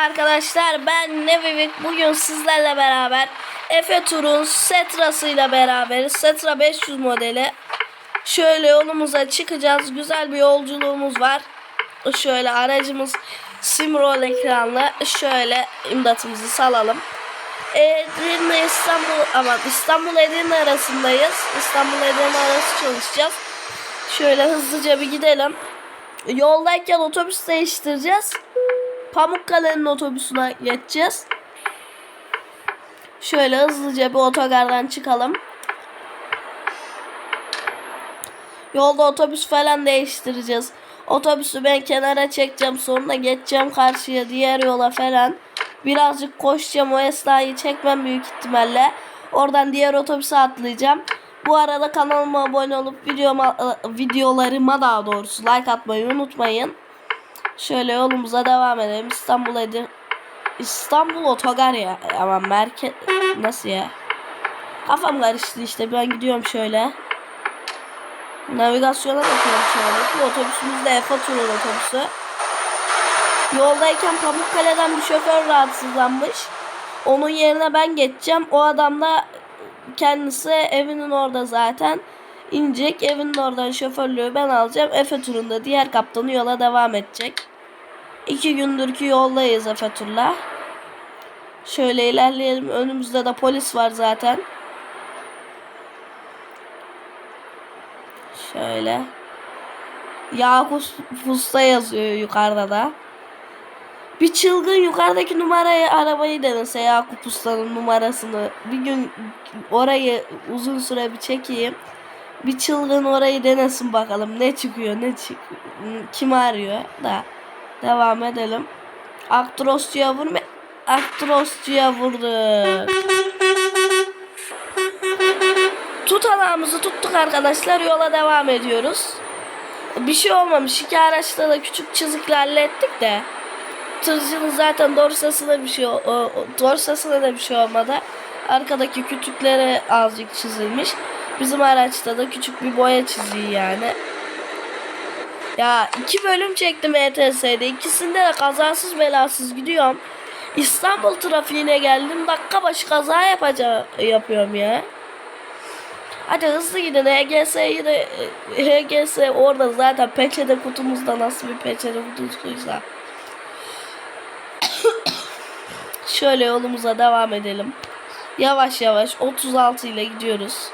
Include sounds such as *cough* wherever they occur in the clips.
arkadaşlar ben Nevivik bugün sizlerle beraber Efe Tur'un Setra'sıyla beraberiz. Setra 500 modeli. Şöyle yolumuza çıkacağız. Güzel bir yolculuğumuz var. Şöyle aracımız Simrol ekranlı. Şöyle imdatımızı salalım. Edirne İstanbul ama İstanbul Edirne arasındayız. İstanbul Edirne arası çalışacağız. Şöyle hızlıca bir gidelim. Yoldayken otobüs değiştireceğiz. Pamukkale'nin otobüsüne geçeceğiz. Şöyle hızlıca bir otogardan çıkalım. Yolda otobüs falan değiştireceğiz. Otobüsü ben kenara çekeceğim. Sonra geçeceğim karşıya diğer yola falan. Birazcık koşacağım. O esnayı çekmem büyük ihtimalle. Oradan diğer otobüse atlayacağım. Bu arada kanalıma abone olup videoma, videolarıma daha doğrusu like atmayı unutmayın. Şöyle yolumuza devam edelim. İstanbul Edir İstanbul otogar ya. Ama merkez nasıl ya? Kafam karıştı işte. Ben gidiyorum şöyle. Navigasyona bakıyorum an. Bu otobüsümüz de Efe Tur'un otobüsü. Yoldayken Pamukkale'den bir şoför rahatsızlanmış. Onun yerine ben geçeceğim. O adam da kendisi evinin orada zaten. inecek. Evinin oradan şoförlüğü ben alacağım. Efe Tur'un diğer kaptanı yola devam edecek. İki gündür ki yoldayız Efe Tur'la. Şöyle ilerleyelim. Önümüzde de polis var zaten. Şöyle. Yakup Usta yazıyor yukarıda da. Bir çılgın yukarıdaki numarayı arabayı denese Yakup Usta'nın numarasını. Bir gün orayı uzun süre bir çekeyim. Bir çılgın orayı denesin bakalım ne çıkıyor ne çık kim arıyor da devam edelim. Aktrosçuya vurma. Aktrosçuya vurdu. Tutanağımızı tuttuk arkadaşlar. Yola devam ediyoruz. Bir şey olmamış. İki araçta da küçük çiziklerle hallettik de. Tırcının zaten dorsasına bir şey dorsasına da bir şey olmadı. Arkadaki kütüklere azıcık çizilmiş. Bizim araçta da küçük bir boya çiziği yani. Ya iki bölüm çektim ETS'de. İkisinde de kazasız belasız gidiyorum. İstanbul trafiğine geldim. Dakika başı kaza yapacağım, yapıyorum ya. Hadi hızlı gidin. HGS'yi de HGS orada zaten peçete kutumuzda nasıl bir peçete kutusuysa. *coughs* Şöyle yolumuza devam edelim. Yavaş yavaş 36 ile gidiyoruz.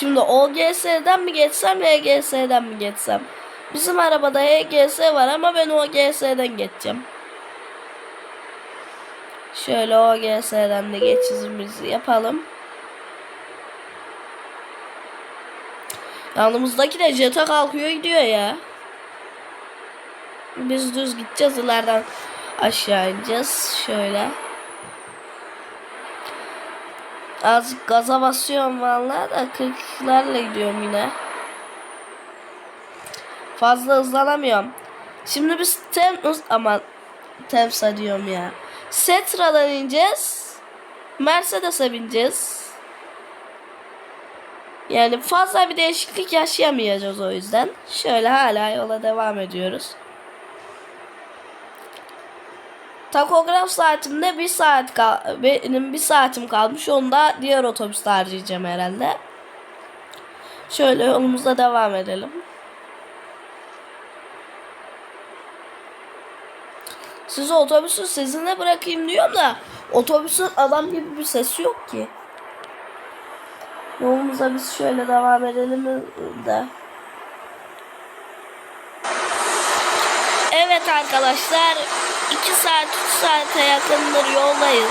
Şimdi OGS'den mi geçsem HGS'den mi geçsem? Bizim arabada HGS var ama ben OGS'den geçeceğim. Şöyle OGS'den de geçişimizi yapalım. Yanımızdaki de jeta kalkıyor gidiyor ya. Biz düz gideceğiz ileriden aşağı ineceğiz. Şöyle. Azıcık gaza basıyorum vallahi da 40'larla gidiyorum yine. Fazla hızlanamıyorum. Şimdi biz Temmuz ama Temsa diyorum ya. Setra'dan ineceğiz. Mercedes'e bineceğiz. Yani fazla bir değişiklik yaşayamayacağız o yüzden. Şöyle hala yola devam ediyoruz. Takograf saatimde bir saat kal benim bir saatim kalmış. Onu da diğer otobüste harcayacağım herhalde. Şöyle yolumuza devam edelim. Sizi otobüsün sesine bırakayım diyorum da otobüsün adam gibi bir sesi yok ki. Yolumuza biz şöyle devam edelim de. Evet arkadaşlar 2 saat 3 saate yakındır yoldayız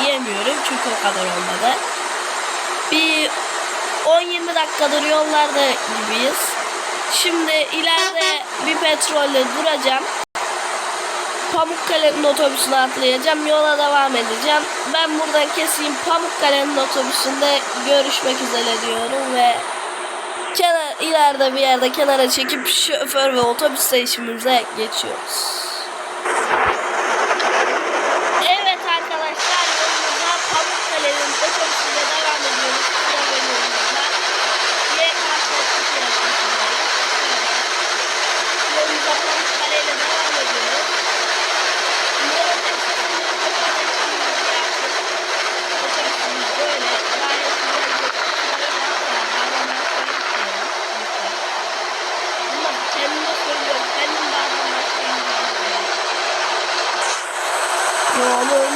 diyemiyorum çünkü o kadar olmadı. Bir 10-20 dakikadır yollarda gibiyiz. Şimdi ileride bir petrolle duracağım. Pamukkale'nin otobüsüne atlayacağım. Yola devam edeceğim. Ben buradan keseyim. Pamukkale'nin otobüsünde görüşmek üzere diyorum ve kenar, ileride bir yerde kenara çekip şoför ve otobüs değişimimize geçiyoruz. 多么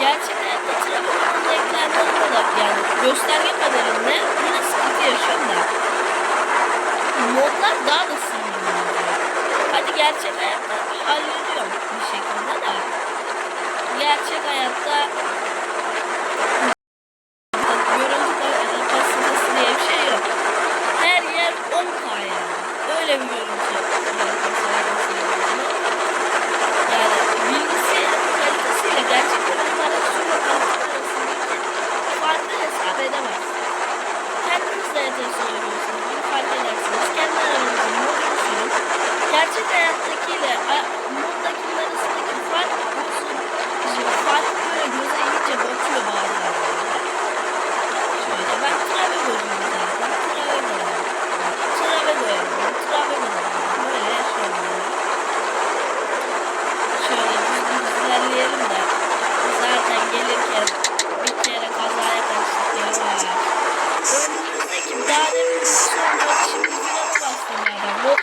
gerçekten kaçıramadım renklerden da yani gösterge modelinde yine sıkıntı yaşıyorlar. Modlar daha da sinirli. Hadi gerçek hayatta hallediyorum bir şekilde de. Gerçek hayatta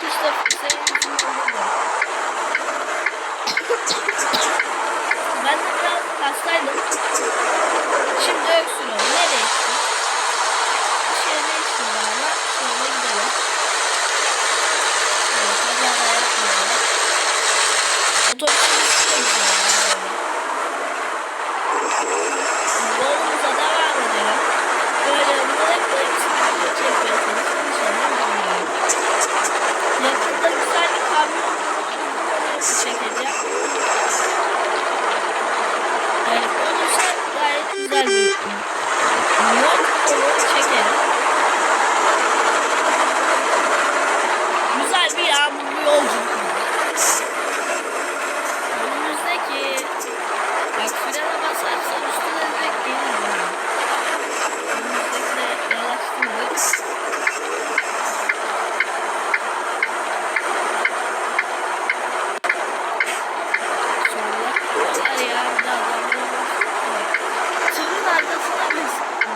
Mustafa ben de biraz hastaydım. Şimdi öksürüyorum. Ne değişti? yolculuk. Önümüzdeki bak frene basarsan üstüne direkt gelir. Önümüzdekine yanaştırdık.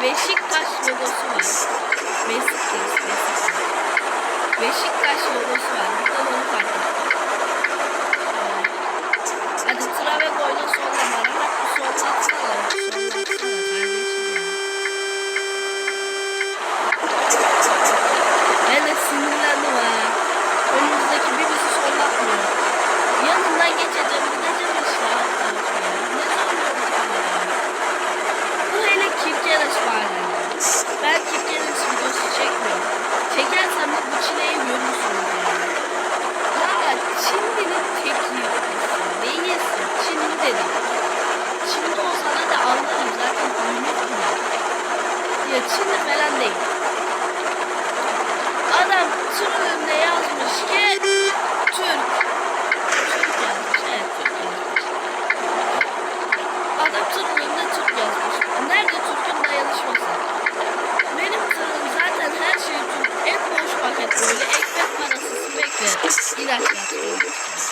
Beşiktaş logosu var. Beşiktaş, Beşiktaş. Beşiktaş logosu var. Buradan onu fark ettim. Ee, Hadi Travegol'un son numara. Hakkı son numara. değil. Adam sürümünde yazmış ki Türk. Türk yazmış. Evet Türk yazmış. Adam sürümünde Türk yazmış. Nerede Türk'ün dayanışması? Benim sürüm zaten her şey Türk. En boş paket böyle. Ekmek parası, spekler, ilaç yazmış.